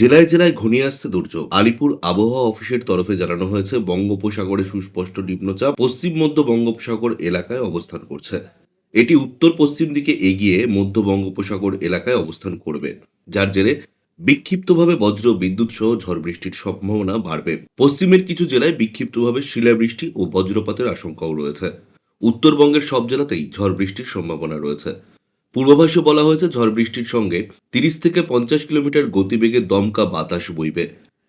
জেলায় জেলায় ঘনিয়ে আসছে দুর্যোগ। আলিপুর আবহাওয়া অফিসের তরফে জানানো হয়েছে, বঙ্গোপসাগরে সুস্পষ্ট নিম্নচাপ পশ্চিম মধ্য বঙ্গোপসাগর এলাকায় অবস্থান করছে। এটি উত্তর পশ্চিম দিকে এগিয়ে মধ্য বঙ্গোপসাগর এলাকায় অবস্থান করবে। যার জেরে বিক্ষিপ্তভাবে বজ্র, বিদ্যুৎ সহ ঝড় বৃষ্টির সম্ভাবনা বাড়বে। পশ্চিমের কিছু জেলায় বিক্ষিপ্তভাবে শিলাবৃষ্টি ও বজ্রপাতের আশঙ্কাও রয়েছে। উত্তরবঙ্গের সব জেলাতেই ঝড় বৃষ্টির সম্ভাবনা রয়েছে। পূর্বাভাসে বলা হয়েছে ঝড় বৃষ্টির সঙ্গে তিরিশ থেকে পঞ্চাশ কিলোমিটার গতিবেগে দমকা বাতাস বইবে।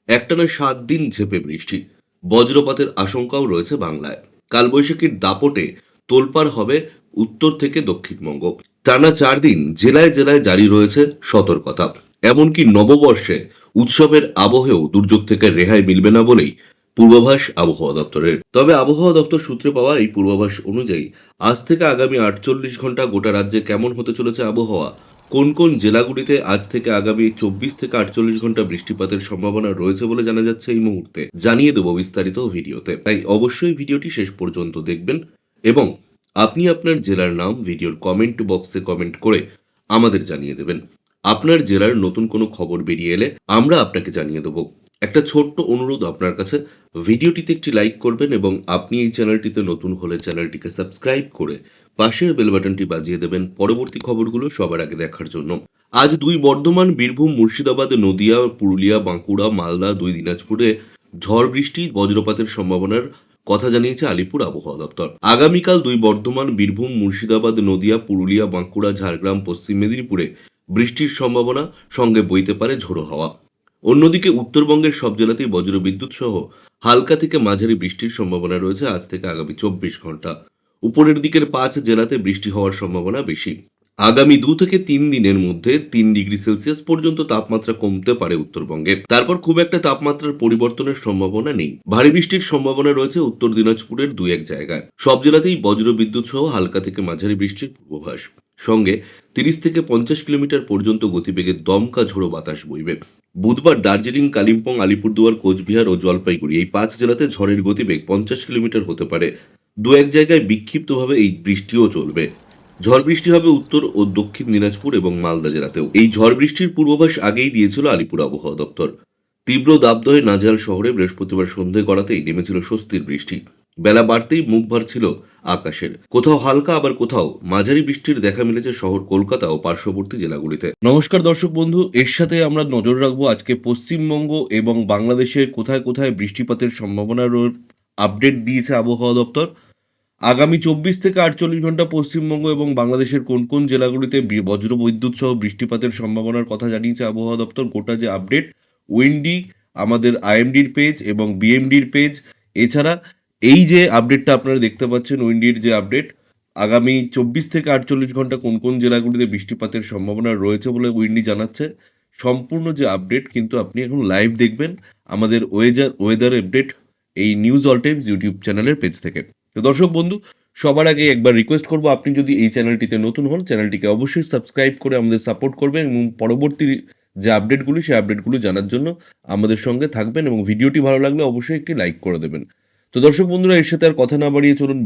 একটানা সাত দিন ঝেপে বৃষ্টি। বজ্রপাতের আশঙ্কাও রয়েছে বাংলায়। কালবৈশাখীর দাপটে তোলপাড় হবে উত্তর থেকে দক্ষিণবঙ্গ। টানা চার দিন জেলায় জেলায় জারি রয়েছে সতর্কতা। এমনকি নববর্ষে উৎসবের আবহেও দুর্যোগ থেকে রেহাই মিলবে না বলেই পূর্বাভাস আবহাওয়া দপ্তরের। তবে আবহাওয়া দপ্তর সূত্রে পাওয়া এই পূর্বাভাস অনুযায়ী আজ থেকে আগামী আটচল্লিশ ঘণ্টা গোটা রাজ্যে কেমন হতে চলেছে আবহাওয়া? কোন কোন জেলাগুলিতে আজ থেকে আগামী চব্বিশ থেকে আটচল্লিশ ঘণ্টা বৃষ্টিপাতের সম্ভাবনা রয়েছে বলে জানা যাচ্ছে এই মুহূর্তে? জানিয়ে দেবো বিস্তারিত ভিডিওতে। তাই অবশ্যই ভিডিওটি শেষ পর্যন্ত দেখবেন এবং আপনি আপনার জেলার নাম ভিডিওর কমেন্ট বক্সে কমেন্ট করে আমাদের জানিয়ে দেবেন। আপনার জেলার নতুন কোনো খবর বেরিয়ে এলে আমরা আপনাকে জানিয়ে দেবো। একটা ছোট্ট অনুরোধ আপনার কাছে। ভিডিওটিতে একটি লাইক করবেন এবং আপনি এই চ্যানেলটিতে নতুন হলে চ্যানেলটিকে সাবস্ক্রাইব করে পাশের বেল বাটনটি বাজিয়ে দেবেন পরবর্তী খবরগুলো সবার আগে দেখার জন্য। আজ দুই বর্ধমান, বীরভূম, মুর্শিদাবাদ, নদিয়া, পুরুলিয়া, বাঁকুড়া, মালদা, দুই দিনাজপুরে ঝড় বৃষ্টি, বজ্রপাতের সম্ভাবনার কথা জানিয়েছে আলিপুর আবহাওয়া দপ্তর। আগামীকাল দুই বর্ধমান, বীরভূম, মুর্শিদাবাদ, নদিয়া, পুরুলিয়া, বাঁকুড়া, ঝাড়গ্রাম, পশ্চিম মেদিনীপুরে বৃষ্টির সম্ভাবনা সঙ্গে বইতে পারে ঝোড়ো হাওয়া। অন্যদিকে উত্তরবঙ্গের সব জেলাতেই বজ্রবিদ্যুৎ সহ হালকা থেকে মাঝারি বৃষ্টির সম্ভাবনা রয়েছে, আজ থেকে আগামী চব্বিশ ঘণ্টা। উপরের দিকের পাঁচ জেলাতে বৃষ্টি হওয়ার সম্ভাবনা বেশি। আগামী দু থেকে তিন দিনের মধ্যে তিন ডিগ্রি সেলসিয়াস পর্যন্ত তাপমাত্রা কমতে পারে উত্তরবঙ্গে। তারপর খুব একটা তাপমাত্রার পরিবর্তনের সম্ভাবনা নেই। ভারী বৃষ্টির সম্ভাবনা রয়েছে উত্তর দিনাজপুরের দু এক জায়গায়। সব জেলাতেই বজ্র বিদ্যুৎ সহ হালকা থেকে মাঝারি বৃষ্টির পূর্বাভাস। সঙ্গে তিরিশ থেকে পঞ্চাশ কিলোমিটার পর্যন্ত গতিবেগে দমকা ঝোড়ো বাতাস বইবে। বুধবার দার্জিলিং, কালিম্পং, আলিপুরদুয়ার, কোচবিহার ও জলপাইগুড়ি এই পাঁচ জেলাতে ঝড়ের গতিবেগ পঞ্চাশ কিলোমিটার হতে পারে। দু এক জায়গায় বিক্ষিপ্তভাবে এই বৃষ্টিও চলবে। ঝড় বৃষ্টি হবে উত্তর ও দক্ষিণ দিনাজপুর এবং মালদা জেলাতেও। এই ঝড় বৃষ্টির পূর্বাভাস আগেই দিয়েছিল আলিপুর আবহাওয়া দপ্তর। তীব্র দাবদহে নাজাল শহরে বৃহস্পতিবার সন্ধে গড়াতেই নেমেছিল স্বস্তির বৃষ্টি। বেলা বাড়তেই মুখ ছিল আকাশের। কোথাও হালকা, আবার কোথাও মাঝারি বৃষ্টির দেখা মিলেছে শহর কলকাতা ও পার্শ্ববর্তী জেলাগুলিতে। নমস্কার দর্শক বন্ধু, এর সাথে আমরা নজর রাখব আজকে পশ্চিমবঙ্গ এবং বাংলাদেশের কোথায় কোথায় বৃষ্টিপাতের সম্ভাবনার আপডেট দিয়েছে আবহাওয়া দপ্তর। আগামী চব্বিশ থেকে আটচল্লিশ ঘণ্টা পশ্চিমবঙ্গ এবং বাংলাদেশের কোন কোন জেলাগুলিতে বজ্র বৈদ্যুৎ সহ বৃষ্টিপাতের সম্ভাবনার কথা জানিয়েছে আবহাওয়া দপ্তর, গোটা যে আপডেট, উইন্ডি, আমাদের আইএমডির পেজ এবং বিএমডির পেজ। এছাড়া এই যে আপডেটটা আপনারা দেখতে পাচ্ছেন উইন্ডির যে আপডেট আগামী চব্বিশ থেকে আটচল্লিশ ঘণ্টা কোন কোন জেলাগুলিতে বৃষ্টিপাতের সম্ভাবনা রয়েছে বলে উইন্ডি জানাচ্ছে, সম্পূর্ণ যে আপডেট কিন্তু আপনি এখন লাইভ দেখবেন আমাদের ওয়েজার ওয়েদার আপডেট এই নিউজ অল টাইমস ইউটিউব চ্যানেলের পেজ থেকে। তো দর্শক বন্ধু, সবার আগে একবার রিকোয়েস্ট করব, আপনি যদি এই চ্যানেলটিতে নতুন হন চ্যানেলটিকে অবশ্যই সাবস্ক্রাইব করে আমাদের সাপোর্ট করবেন এবং পরবর্তী যে আপডেটগুলি সেই আপডেটগুলো জানার জন্য আমাদের সঙ্গে থাকবেন এবং ভিডিওটি ভালো লাগলে অবশ্যই একটি লাইক করে দেবেন। তো দর্শক বন্ধুরা, এর সাথে আর কথা না বাড়িয়ে চলুন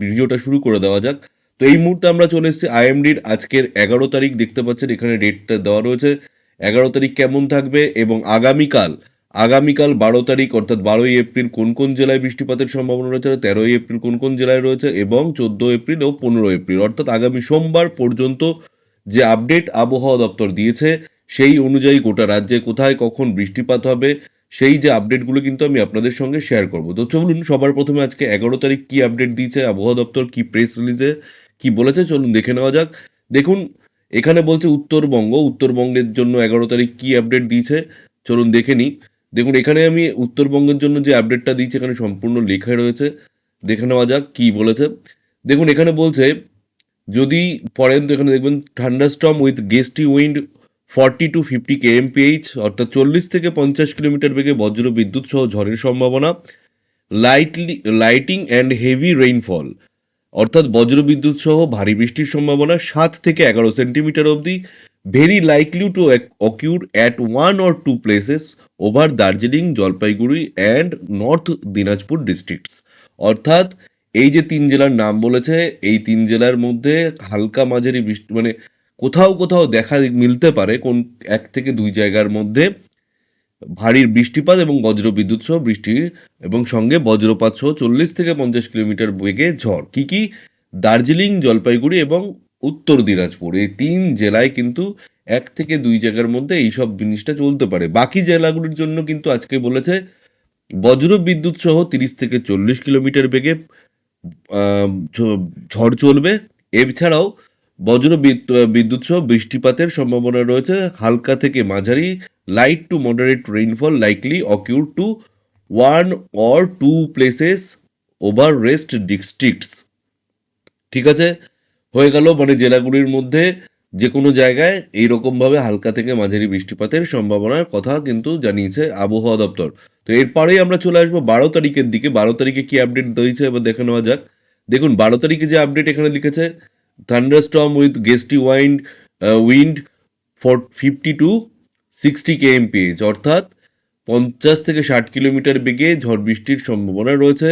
ভিডিওটা শুরু করে দেওয়া যাক। তো এই মুহূর্তে আমরা চলে এসেছি আইএমডির আজকের এগারো তারিখ, দেখতে পাচ্ছেন এখানে ডেটটা দেওয়া রয়েছে। এগারো তারিখ কেমন থাকবে এবং আগামীকাল আগামীকাল বারো তারিখ, অর্থাৎ বারোই এপ্রিল কোন কোন জেলায় বৃষ্টিপাতের সম্ভাবনা রয়েছে তেরোই এপ্রিল কোন কোন জেলায় রয়েছে, এবং চোদ্দ এপ্রিল ও পনেরো এপ্রিল, অর্থাৎ আগামী সোমবার পর্যন্ত যে আপডেট আবহাওয়া দপ্তর দিয়েছে, সেই অনুযায়ী গোটা রাজ্যে কোথায় কখন বৃষ্টিপাত হবে সেই যে আপডেটগুলো কিন্তু আমি আপনাদের সঙ্গে শেয়ার করব। তো চলুন, সবার প্রথমে আজকে এগারো তারিখ কি আপডেট দিয়েছে, আবহাওয়া দপ্তর, কি প্রেস রিলিজে কি বলেছে, চলুন দেখে নেওয়া যাক। দেখুন, এখানে বলছে উত্তরবঙ্গ, উত্তরবঙ্গের জন্য এগারো তারিখ কি আপডেট দিয়েছে, চলুন দেখে নিই। দেখুন, এখানে আমি উত্তরবঙ্গের জন্য যে আপডেটটা দিয়েছি, এখানে সম্পূর্ণ লেখা রয়েছে। দেখে নেওয়া যাক কি বলেছে। দেখুন, এখানে বলছে, যদি পড়েন তো এখানে দেখবেন thunderstorm with gusty wind forty to fifty K KMPH, অর্থাৎ চল্লিশ থেকে পঞ্চাশ কিলোমিটার বেগে বজ্র বিদ্যুৎ সহ ঝড়ের সম্ভাবনা lightly lighting and heavy rainfall অর্থাৎ বজ্র বিদ্যুৎ সহ ভারী বৃষ্টির সম্ভাবনা সাত থেকে এগারো সেন্টিমিটার অবধি very likely to occur at one or two places over Darjeeling Jalpaiguri and north Dinajpur districts অর্থাৎ এই যে তিন জেলার নাম বলেছে, এই তিন জেলার মধ্যে হালকা মাঝারি বৃষ্টি মানে কোথাও কোথাও দেখা মিলতে পারে কোন এক থেকে দুই জায়গার মধ্যে ভারী বৃষ্টিপাত এবং বজ্র বিদ্যুৎ সহ বৃষ্টি এবং সঙ্গে বজ্রপাত সহ চল্লিশ থেকে পঞ্চাশ কিলোমিটার বেগে ঝড়। কি কি? দার্জিলিং, জলপাইগুড়ি এবং উত্তর দিনাজপুর। এই তিন জেলায় কিন্তু এক থেকে দুই জায়গার মধ্যে এই সব জিনিসটা চলতে পারে। বাকি জেলাগুলির জন্য কিন্তু আজকে বলেছে বজ্র বিদ্যুৎ সহ তিরিশ থেকে চল্লিশ কিলোমিটার বেগে ঝড় চলবে। এছাড়াও বজ্র বিদ- বিদ্যুৎ সহ বৃষ্টিপাতের সম্ভাবনা রয়েছে। হালকা থেকে মাঝারি light to moderate rainfall likely occur to one or two places over rest districts ঠিক আছে? হয়ে গেল মানে জেলাগুলির মধ্যে যে কোনো জায়গায় এইরকমভাবে হালকা থেকে মাঝারি বৃষ্টিপাতের সম্ভাবনার কথা কিন্তু জানিয়েছে আবহাওয়া দপ্তর। তো এরপরেই আমরা চলে আসব বারো তারিখের দিকে। বারো তারিখে কি আপডেট দিয়েছে এবার দেখে নেওয়া যাক। দেখুন, বারো তারিখে যে আপডেট এখানে লিখেছে thunderstorm with gusty wind wind for fifty to sixty KMPH অর্থাৎ পঞ্চাশ থেকে ষাট কিলোমিটার বেগে ঝড় বৃষ্টির সম্ভাবনা রয়েছে।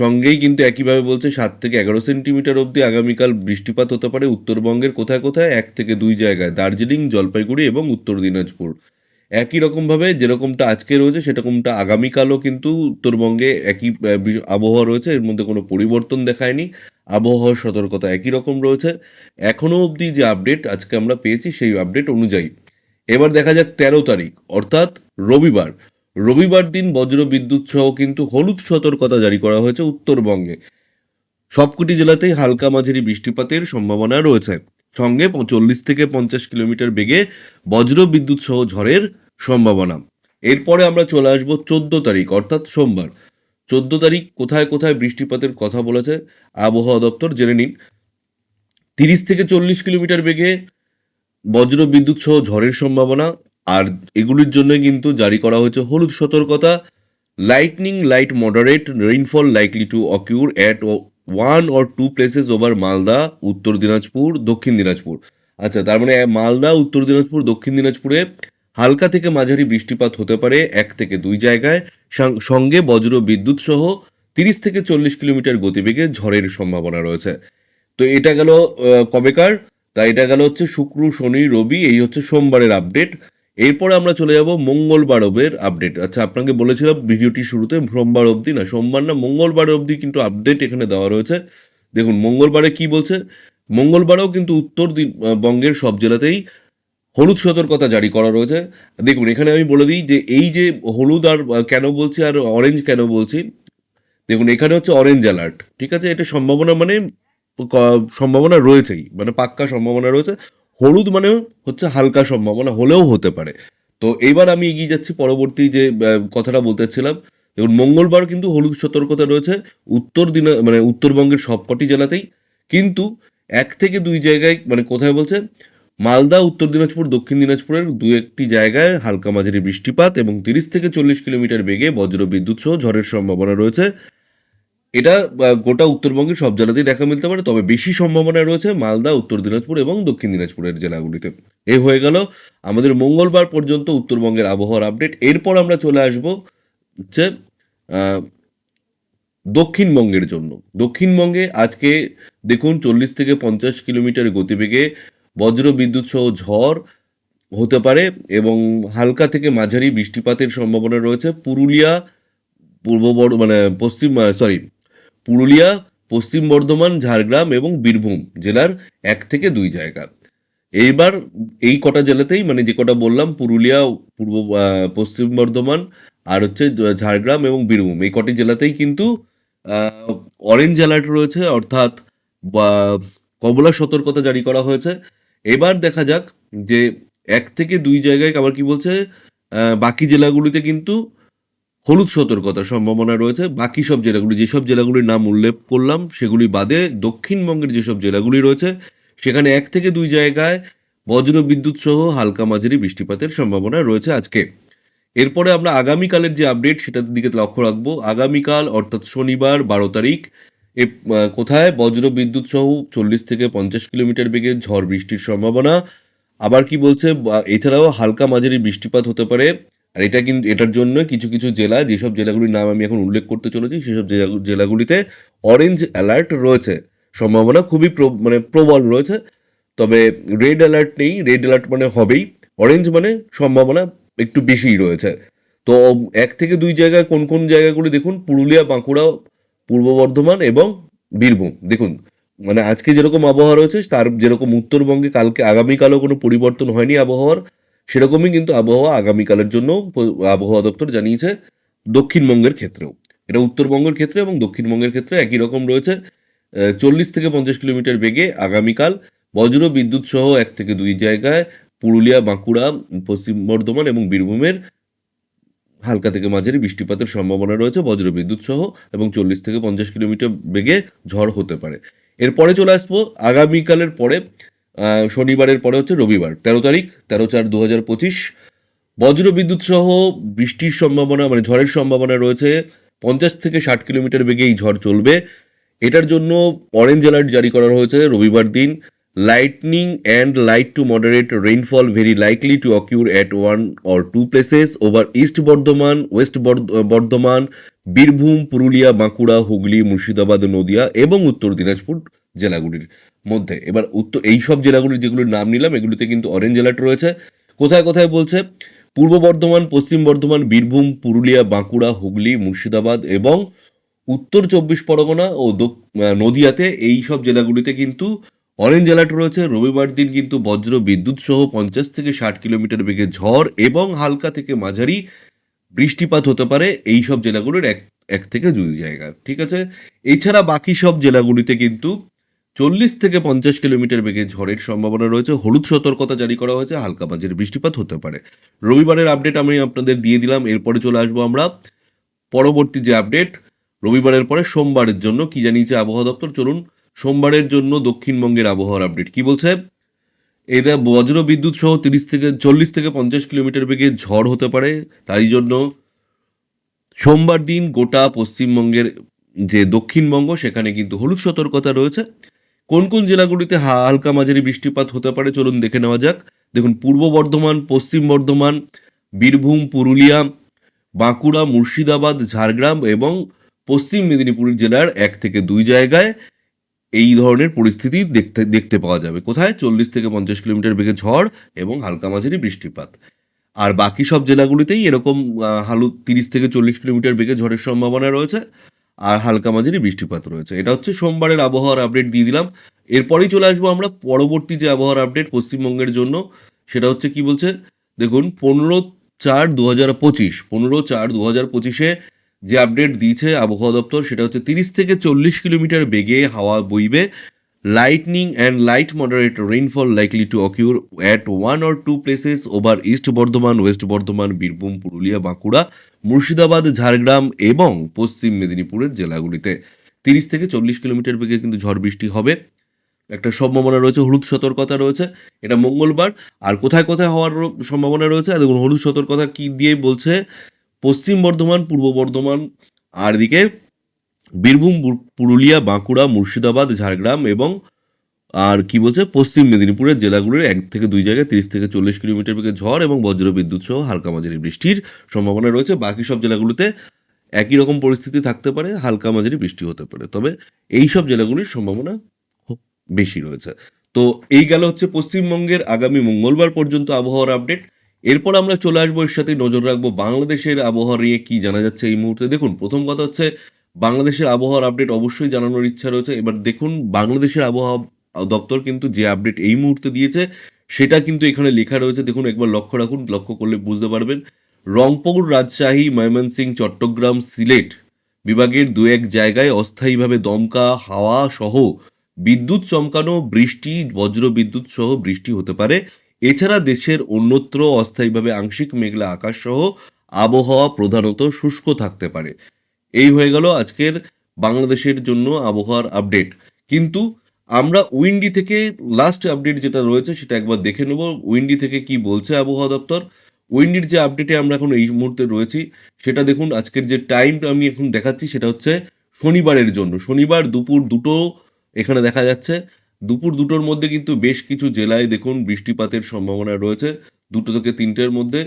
সঙ্গেই কিন্তু একইভাবে বলছে সাত থেকে এগারো সেন্টিমিটার অবধি আগামীকাল বৃষ্টিপাত হতে পারে উত্তরবঙ্গের কোথায় কোথায়, এক থেকে দুই জায়গায়, দার্জিলিং, জলপাইগুড়ি এবং উত্তর দিনাজপুর। একই রকমভাবে যেরকমটা আজকে রয়েছে, সেরকমটা আগামীকালও কিন্তু উত্তরবঙ্গে একই আবহাওয়া রয়েছে, এর মধ্যে কোনো পরিবর্তন দেখায়নি। আবহাওয়ার সতর্কতা একই রকম রয়েছে। এখনও অবধি যে আপডেট আজকে আমরা পেয়েছি সেই আপডেট অনুযায়ী। এবার দেখা যাক তেরো তারিখ, অর্থাৎ রবিবার। রবিবার দিন বজ্র বিদ্যুৎ সহ কিন্তু হলুদ সতর্কতা জারি করা হয়েছে উত্তরবঙ্গে। সবকটি জেলাতেই হালকা মাঝারি বৃষ্টিপাতের সম্ভাবনা রয়েছে। সঙ্গে চল্লিশ থেকে পঞ্চাশ কিলোমিটার বেগে বজ্র বিদ্যুৎ সহ ঝড়ের সম্ভাবনা। এরপরে আমরা চলে আসব চোদ্দ তারিখ, অর্থাৎ সোমবার। চোদ্দ তারিখ কোথায় কোথায় বৃষ্টিপাতের কথা বলেছে আবহাওয়া দপ্তর জেনে নিন। তিরিশ থেকে চল্লিশ কিলোমিটার বেগে বজ্র বিদ্যুৎ সহ ঝড়ের সম্ভাবনা, আর এগুলির জন্য কিন্তু জারি করা হয়েছে হলুদ সতর্কতা। Lightning light moderate rainfall likely to occur at one or two places over Malda উত্তর দিনাজপুর দক্ষিণ দিনাজপুর আচ্ছা তার মানে মালদা, উত্তর দিনাজপুর, দক্ষিণ দিনাজপুরে হালকা থেকে মাঝারি বৃষ্টিপাত হতে পারে এক থেকে দুই জায়গায়। সঙ্গে বজ্র বিদ্যুৎ সহ তিরিশ থেকে চল্লিশ কিলোমিটার গতিবেগে ঝড়ের সম্ভাবনা রয়েছে। তো এটা গেল কবেকার? তা এটা গেল হচ্ছে শুক্র, শনি, রবি, এই হচ্ছে সোমবারের আপডেট। এরপরে আমরা চলে যাব মঙ্গলবার অবের আপডেট। আচ্ছা আপনাকে বলেছিলাম ভিডিওটি শুরুতে সোমবার অবধি না, সোমবার না, মঙ্গলবার অবধি কিন্তু আপডেট এখানে দেওয়া রয়েছে। দেখুন, মঙ্গলবারে কি বলছে? মঙ্গলবারেও কিন্তু উত্তর বঙ্গের সব জেলাতেই হলুদ সতর্কতা জারি করা রয়েছে। দেখুন, এখানে আমি বলে দিই যে এই যে হলুদ আর কেন বলছি আর অরেঞ্জ কেন বলছি, দেখুন, এখানে হচ্ছে অরেঞ্জ অ্যালার্ট ঠিক আছে? এটা সম্ভাবনা মানে সম্ভাবনা রয়েছেই মানে পাক্কা সম্ভাবনা রয়েছে। হলুদ মানে হচ্ছে হালকা সম্ভাবনা হলেও হতে পারে। তো এইবার আমি এগিয়ে যাচ্ছি পরবর্তী যে কথাটা বলতে চাচ্ছিলাম। দেখুন, মঙ্গলবার কিন্তু হলুদ সতর্কতা রয়েছে উত্তর দিনা মানে উত্তরবঙ্গের সবকটি জেলাতেই। কিন্তু এক থেকে দুই জায়গায় মানে কোথায় বলছে? মালদা, উত্তর দিনাজপুর, দক্ষিণ দিনাজপুরের দু একটি জায়গায় হালকা মাঝারি বৃষ্টিপাত এবং তিরিশ থেকে চল্লিশ কিলোমিটার বেগে বজ্র বিদ্যুৎ সহ ঝড়ের সম্ভাবনা রয়েছে। এটা গোটা উত্তরবঙ্গের সব জেলাতেই দেখা মিলতে পারে, তবে বেশি সম্ভাবনা রয়েছে মালদা, উত্তর দিনাজপুর এবং দক্ষিণ দিনাজপুরের জেলাগুলিতে। এ হয়ে গেল আমাদের মঙ্গলবার পর্যন্ত উত্তরবঙ্গের আবহাওয়ার আপডেট। এরপর আমরা চলে আসব হচ্ছে দক্ষিণবঙ্গের জন্য। দক্ষিণবঙ্গে আজকে দেখুন, চল্লিশ থেকে পঞ্চাশ কিলোমিটার গতিবেগে বজ্র বিদ্যুৎ সহ ঝড় হতে পারে এবং হালকা থেকে মাঝারি বৃষ্টিপাতের সম্ভাবনা রয়েছে। পুরুলিয়া, পূর্ব মানে পশ্চিম সরি পুরুলিয়া, পশ্চিম বর্ধমান, ঝাড়গ্রাম এবং বীরভূম জেলার এক থেকে দুই জায়গা। এইবার এই কটা জেলাতেই মানে যে কটা বললাম, পুরুলিয়া, পূর্ব পশ্চিম বর্ধমান আর হচ্ছে ঝাড়গ্রাম এবং বীরভূম, এই কটি জেলাতেই কিন্তু অরেঞ্জ অ্যালার্ট রয়েছে, অর্থাৎ কমলা সতর্কতা জারি করা হয়েছে। এবার দেখা যাক যে এক থেকে দুই জায়গায় আবার কি বলছে বাকি জেলাগুলিতে কিন্তু হলুদ সতর্কতার সম্ভাবনা রয়েছে। বাকি সব জেলাগুলি, যেসব জেলাগুলির নাম উল্লেখ করলাম, সেগুলি বাদে দক্ষিণবঙ্গের যেসব জেলাগুলি রয়েছে, সেখানে এক থেকে দুই জায়গায় বজ্র বিদ্যুৎ সহ হালকা মাঝারি বৃষ্টিপাতের সম্ভাবনা রয়েছে আজকে। এরপরে আমরা আগামীকালের যে আপডেট সেটার দিকে লক্ষ্য রাখব। আগামীকাল, অর্থাৎ শনিবার, বারো তারিখ এ কোথায়? বজ্র বিদ্যুৎ সহ চল্লিশ থেকে পঞ্চাশ কিলোমিটার বেগে ঝড় বৃষ্টির সম্ভাবনা। আবার কি বলছে? এছাড়াও হালকা মাঝারি বৃষ্টিপাত হতে পারে। আর এটা কিন্তু এটার জন্য কিছু কিছু জেলা, যেসব জেলাগুলির নাম আমি এখন উল্লেখ করতে চলেছি, সেসব জেলা- জেলাগুলিতে অরেঞ্জ অ্যালার্ট রয়েছে। সম্ভাবনা খুবই মানে প্রবল রয়েছে। তবে রেড অ্যালার্ট নেই। রেড অ্যালার্ট মানে হবেই। অরেঞ্জ মানে সম্ভাবনা একটু বেশিই রয়েছে। তো, এক থেকে দুই জায়গায় কোন কোন জায়গাগুলি দেখুন? পুরুলিয়া, বাঁকুড়া পূর্ব বর্ধমান এবং বীরভূম। দেখুন মানে আজকে যেরকম আবহাওয়া রয়েছে, তার যেরকম উত্তরবঙ্গে কালকে, আগামীকালও কোনো পরিবর্তন হয়নি আবহাওয়ার, সেরকমই কিন্তু আবহাওয়া আগামীকালের জন্য আবহাওয়া দপ্তর জানিয়েছে দক্ষিণবঙ্গের ক্ষেত্রেও। এটা উত্তরবঙ্গের ক্ষেত্রে এবং দক্ষিণবঙ্গের ক্ষেত্রে একই রকম রয়েছে। চল্লিশ থেকে পঞ্চাশ কিলোমিটার বেগে আগামীকাল বজ্র বিদ্যুৎ সহ এক থেকে দুই জায়গায় পুরুলিয়া, বাঁকুড়া, পশ্চিম বর্ধমান এবং বীরভূমের হালকা থেকে মাঝারি বৃষ্টিপাতের সম্ভাবনা রয়েছে বজ্র বিদ্যুৎ সহ এবং চল্লিশ থেকে পঞ্চাশ কিলোমিটার বেগে ঝড় হতে পারে। এরপরে চলে আসব আগামীকালের পরে শনিবারের পরে হচ্ছে রবিবার, তেরো তারিখ, তেরো চার দু হাজার পঁচিশ। বজ্র বিদ্যুৎ সহ বৃষ্টির সম্ভাবনা মানে ঝড়ের সম্ভাবনা রয়েছে, পঞ্চাশ থেকে ষাট কিলোমিটার বেগে এই ঝড় চলবে। এটার জন্য অরেঞ্জ অ্যালার্ট জারি করা হয়েছে রবিবার দিন। Lightning and light to moderate rainfall very likely to occur at one or two places over east Bardhaman west Bardhaman Birbhum Purulia Bankura Hooghly Murshidabad Nadia এবং উত্তর দিনাজপুর জেলাগুলির মধ্যে। এবার উত্তর এই সব জেলাগুলির যেগুলির নাম নিলাম, এগুলিতে কিন্তু অরেঞ্জ অ্যালার্ট রয়েছে। কোথায় কোথায় বলছে? পূর্ব বর্ধমান, পশ্চিম বর্ধমান, বীরভূম, পুরুলিয়া, বাঁকুড়া, হুগলি, মুর্শিদাবাদ এবং উত্তর চব্বিশ পরগনা ও নদিয়াতে এই সব জেলাগুলিতে কিন্তু অরেঞ্জ অ্যালার্ট রয়েছে, রবিবার দিন কিন্তু বজ্র বিদ্যুৎ সহ পঞ্চাশ থেকে ষাট কিলোমিটার বেগে ঝড় এবং হালকা থেকে মাঝারি বৃষ্টিপাত হতে পারে, এই সব জেলাগুলির এক এক থেকে দুই জায়গা, ঠিক আছে? এছাড়া বাকি সব জেলাগুলিতে কিন্তু চল্লিশ থেকে পঞ্চাশ কিলোমিটার বেগে ঝড়ের সম্ভাবনা রয়েছে, হলুদ সতর্কতা জারি করা হয়েছে, হালকা মাঝারি বৃষ্টিপাত হতে পারে। রবিবারের আপডেট আমি আপনাদের দিয়ে দিলাম, এরপরে চলে আসব আমরা। পরবর্তী যে আপডেট রবিবারের পরে সোমবারের জন্য কি জানিয়েছে আবহাওয়া দপ্তর? চলুন সোমবারের জন্য দক্ষিণবঙ্গের আবহাওয়ার আপডেট। কি বলছে? এটা বজ্র বিদ্যুৎ সহ তিরিশ থেকে, চল্লিশ থেকে পঞ্চাশ কিলোমিটার বেগে ঝড় হতে পারে। তাই জন্য সোমবার দিন গোটা পশ্চিমবঙ্গের যে দক্ষিণবঙ্গ, সেখানে কিন্তু হলুদ সতর্কতা রয়েছে। কোন কোন জেলাগুলিতে হালকা মাঝারি বৃষ্টিপাত হতে পারে, চলুন দেখে নেওয়া যাক। দেখুন, পূর্ব বর্ধমান, পশ্চিম বর্ধমান, বীরভূম, পুরুলিয়া, বাঁকুড়া, মুর্শিদাবাদ, ঝাড়গ্রাম এবং পশ্চিম মেদিনীপুর জেলার এক থেকে দুই জায়গায় এই ধরনের পরিস্থিতি দেখতে দেখতে পাওয়া যাবে। কোথায়? চল্লিশ থেকে পঞ্চাশ কিলোমিটার বেগে ঝড় এবং হালকা মাঝারি বৃষ্টিপাত। আর বাকি সব জেলাগুলিতেই এরকম হালু, তিরিশ থেকে চল্লিশ কিলোমিটার বেগে ঝড়ের সম্ভাবনা রয়েছে আর হালকা মাঝারি বৃষ্টিপাত রয়েছে। এটা হচ্ছে সোমবারের আবহাওয়ার আপডেট দিয়ে দিলাম। এরপরেই চলে আসব আমরা পরবর্তী যে আবহাওয়ার আপডেট পশ্চিমবঙ্গের জন্য, সেটা হচ্ছে কি বলছে? দেখুন, পনেরো চার দু হাজার পঁচিশ, পনেরো চার দু হাজার পঁচিশে যে আপডেট দিয়েছে আবহাওয়া দপ্তর সেটা হচ্ছে তিরিশ থেকে চল্লিশ কিলোমিটার বেগে হাওয়া বইবে। Lightning and light moderate rainfall likely to occur at one or two places over east Bardhaman west Bardhaman Birbhum Purulia Bankura Murshidabad Jhargram এবং পশ্চিম মেদিনীপুরের জেলাগুলিতে। তিরিশ থেকে চল্লিশ কিলোমিটার বেগে কিন্তু ঝড় বৃষ্টি হবে। একটা সম্ভাবনা রয়েছে, হলুদ সতর্কতা রয়েছে, এটা মঙ্গলবার। আর কোথায় কোথায় হওয়ার সম্ভাবনা রয়েছে? দেখুন, হলুদ সতর্কতা কী দিয়ে বলছে? পশ্চিম বর্ধমান, পূর্ব বর্ধমান, আর এদিকে বীরভূম পুরুলিয়া, বাঁকুড়া, মুর্শিদাবাদ, ঝাড়গ্রাম এবং আর কি বলছে, পশ্চিম মেদিনীপুরের জেলাগুলির এক থেকে দুই জায়গায় তিরিশ থেকে চল্লিশ কিলোমিটার বেগে ঝড় এবং বজ্র বিদ্যুৎ সহ হালকা মাঝারি বৃষ্টির সম্ভাবনা রয়েছে। বাকি সব জেলাগুলিতে একই রকম পরিস্থিতি থাকতে পারে, হালকা মাঝারি বৃষ্টি হতে পারে। তবে এই সব জেলাগুলির সম্ভাবনা বেশি রয়েছে। তো এই গেল হচ্ছে পশ্চিমবঙ্গের আগামী মঙ্গলবার পর্যন্ত আবহাওয়ার আপডেট। এরপর আমরা চলে আসব এর সাথে নজর রাখব বাংলাদেশের আবহাওয়া নিয়ে কি জানা যাচ্ছে এই মুহূর্তে। দেখুন, প্রথম কথা হচ্ছে বাংলাদেশের আবহাওয়ার আপডেট অবশ্যই জানানোর ইচ্ছা রয়েছে। এবার দেখুন, বাংলাদেশের আবহাওয়া দপ্তর কিন্তু যে আপডেট এই মুহূর্তে দিয়েছে, সেটা কিন্তু এখানে লেখা রয়েছে। দেখুন, একবার লক্ষ্য রাখুন, লক্ষ্য করলে বুঝতে পারবেন। রংপুর রাজশাহী, ময়মনসিংহ, চট্টগ্রাম, সিলেট বিভাগের দু এক জায়গায় অস্থায়ীভাবে দমকা, হাওয়া সহ বিদ্যুৎ চমকানো, বৃষ্টি বজ্র বিদ্যুৎ সহ বৃষ্টি হতে পারে। এছাড়া দেশের অন্যত্র অস্থায়ীভাবে আংশিক মেঘলা আকাশ সহ আবহাওয়া প্রধানত শুষ্ক থাকতে পারে। এই হয়ে গেল আজকের বাংলাদেশের জন্য আবহাওয়ার আপডেট। কিন্তু আমরা উইন্ডি থেকে লাস্ট আপডেট যেটা রয়েছে সেটা একবার দেখে নেব। উইন্ডি থেকে কি বলছে আবহাওয়া দপ্তর? উইন্ডির যে আপডেটে আমরা এখন এই মুহূর্তে রয়েছি, সেটা দেখুন, আজকের যে টাইমটা আমি এখন দেখাচ্ছি সেটা হচ্ছে শনিবারের জন্য। শনিবার দুপুর দুটো এখানে দেখা যাচ্ছে। দুপুর দুটোর মধ্যে কিন্তু বেশ কিছু জেলায় দেখুন বৃষ্টিপাতের সম্ভাবনা রয়েছে। দুটো থেকে তিনটের মধ্যে।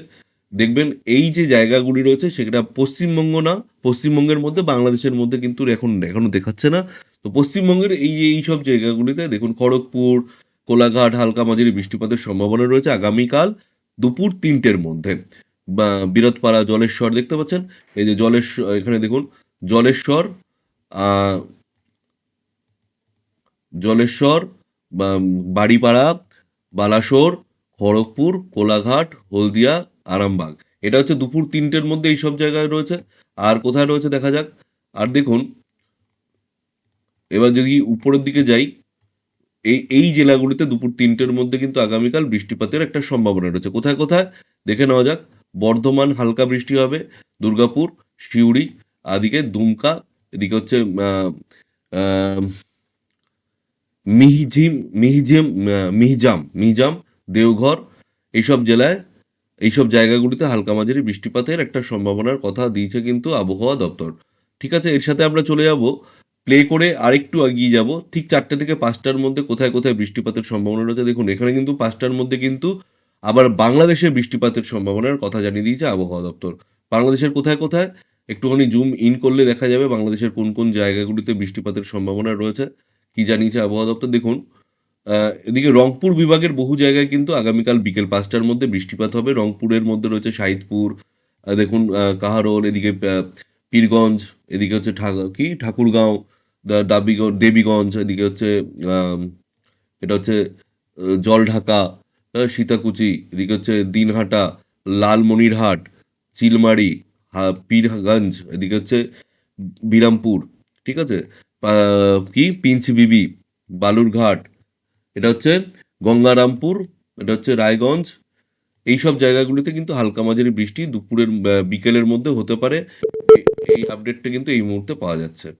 দেখবেন এই যে জায়গাগুলি রয়েছে, সেটা পশ্চিমবঙ্গ না, পশ্চিমবঙ্গের মধ্যে বাংলাদেশের মধ্যে কিন্তু এখন, এখনও দেখাচ্ছে না। তো পশ্চিমবঙ্গের এই যে এই সব জায়গাগুলিতে দেখুন খড়গপুর, কোলাঘাট, হালকা মাঝারি বৃষ্টিপাতের সম্ভাবনা রয়েছে আগামীকাল দুপুর তিনটের মধ্যে। বা বিরোধপাড়া জলেশ্বর দেখতে পাচ্ছেন। এই যে জলেশ্বর এখানে দেখুন জলেশ্বর জলেশ্বর বাড়িপাড়া, বালাসোর, খড়গপুর, কোলাঘাট, হলদিয়া, আরামবাগ। এটা হচ্ছে দুপুর তিনটের মধ্যে এই সব জায়গায় রয়েছে। আর কোথায় রয়েছে দেখা যাক। আর দেখুন, এবার যদি উপরের দিকে যাই, এই এই জেলাগুলিতে দুপুর তিনটের মধ্যে কিন্তু আগামীকাল বৃষ্টিপাতের একটা সম্ভাবনা রয়েছে। কোথায় কোথায়? দেখে নেওয়া যাক। বর্ধমান হালকা বৃষ্টি হবে। দুর্গাপুর সিউড়ি আদিকে দুমকা, এদিকে হচ্ছে মিহিজিম মিহিজিম মিহিজাম মিহিজাম, দেওঘর, এইসব জেলায়, এইসব জায়গাগুলিতে হালকা মাঝারি বৃষ্টিপাতের একটা সম্ভাবনার কথা দিয়েছে কিন্তু আবহাওয়া দপ্তর। ঠিক আছে, এর সাথে আমরা চলে যাব। প্লে করে আরেকটু এগিয়ে যাব। ঠিক চারটে থেকে পাঁচটার মধ্যে কোথায় কোথায় বৃষ্টিপাতের সম্ভাবনা রয়েছে দেখুন, এখানে কিন্তু পাঁচটার মধ্যে কিন্তু আবার বাংলাদেশের বৃষ্টিপাতের সম্ভাবনার কথা জানিয়ে দিয়েছে আবহাওয়া দপ্তর। বাংলাদেশের কোথায় কোথায়? একটুখানি জুম ইন করলে দেখা যাবে বাংলাদেশের কোন কোন জায়গাগুলিতে বৃষ্টিপাতের সম্ভাবনা রয়েছে। কি জানিয়েছে আবহাওয়া দপ্তর? দেখুন এদিকে রংপুর বিভাগের বহু জায়গায় কিন্তু আগামীকাল বিকেল পাঁচটার মধ্যে বৃষ্টিপাত হবে। রংপুরের মধ্যে রয়েছে শাহিদপুর দেখুন কাহারোল, এদিকে পীরগঞ্জ, এদিকে হচ্ছে কি? ঠাকুরগাঁও ডাবিগঞ্জ দেবীগঞ্জ এদিকে হচ্ছে এটা হচ্ছে জলঢাকা সীতাকুচি, এদিকে হচ্ছে দিনহাটা, লালমনিরহাট, চিলমারি পীরগঞ্জ, এদিকে হচ্ছে বিরামপুর, ঠিক আছে? কি? পিঞ্চবিবি বালুরঘাট। এটা হচ্ছে গঙ্গারামপুর, এটা হচ্ছে রায়গঞ্জ। এই সব জায়গাগুলিতে কিন্তু হালকা মাঝারি বৃষ্টি দুপুরের বিকেলের মধ্যে হতে পারে। এই- এই আপডেটটা কিন্তু এই মুহূর্তে পাওয়া যাচ্ছে।